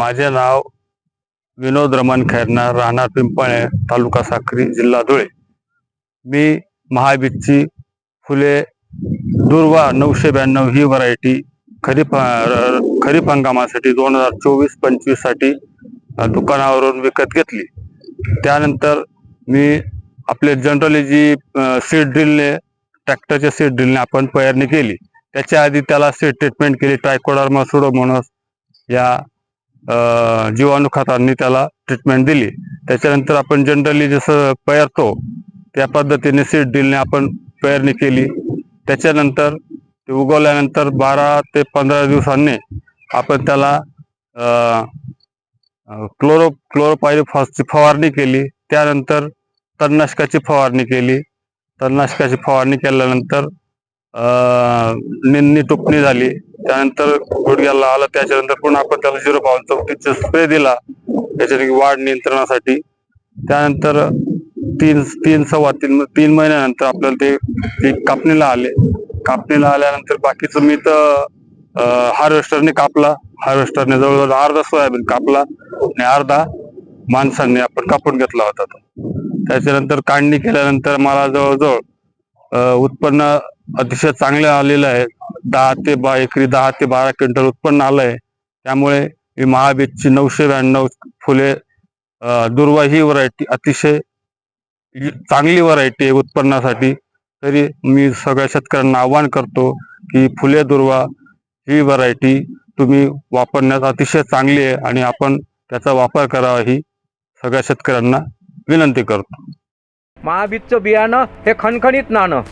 माझे नाव विनोद रमण खैरनार राहणार पिंपळे तालुका साक्री जिल्हा धुळे. मी महाबीजची फुले दुर्वा नऊशे ब्याण्णव ही व्हरायटी खरीप खरीप हंगामासाठी दोन हजार चोवीस पंचवीससाठी दुकानावरून विकत घेतली. त्यानंतर मी आपले जनरली जी सीड ड्रिलने ट्रॅक्टरच्या सीड ड्रिलने आपण पेरणी केली. त्याच्या आधी त्याला सीड ट्रीटमेंट केली ट्रायकोडर्मा सुडोमोनस या जीवाणू खतांनी त्याला ट्रीटमेंट दिली. त्याच्यानंतर आपण जनरली जसं पेरतो त्या पद्धतीने सीड ड्रिलने आपण पेरणी केली. त्याच्यानंतर ते उगवल्यानंतर बारा ते पंधरा दिवसांनी आपण त्याला क्लोरो क्लोरोपायरोफॉसची फवारणी केली. त्यानंतर तणनाशकाची फवारणी केली. तणनाशकाची फवारणी केल्यानंतर निन्नी निंदणी टुपणी झाली. त्यानंतर गुडघ्याला आलं. त्याच्यानंतर पुन्हा आपण त्याला झिरो पावन चौकटीचा स्प्रे दिला. त्याच्याने वाढ नियंत्रणासाठी. त्यानंतर तीन तीन सव्वा तीन तीन महिन्यानंतर आपल्याला ते पीक कापणीला आले. कापणीला आल्यानंतर बाकीचं मी तर हार्वेस्टरने कापला. हार्वेस्टरने जवळजवळ अर्धा सोयाबीन कापला आणि अर्धा माणसांनी आपण कापून घेतला होता तो. त्याच्यानंतर काढणी केल्यानंतर मला जवळजवळ उत्पन्न अतिशय चांगलं आलेलं आहे. दहा ते बा एकरी दहा ते बारा क्विंटल उत्पन्न आलं आहे. त्यामुळे मी महाबीजची नऊशे ब्याण्णव फुले दुर्वा ही व्हरायटी अतिशय चांगली व्हरायटी आहे उत्पन्नासाठी. तरी मी सगळ्या शेतकऱ्यांना आवाहन करतो की फुले दुर्वा ही व्हरायटी तुम्ही वापरण्यात अतिशय चांगली आहे आणि आपण त्याचा वापर करावा ही सगळ्या शेतकऱ्यांना विनंती करतो. महाबीजचं बियाणं हे खणखणीत नाणं.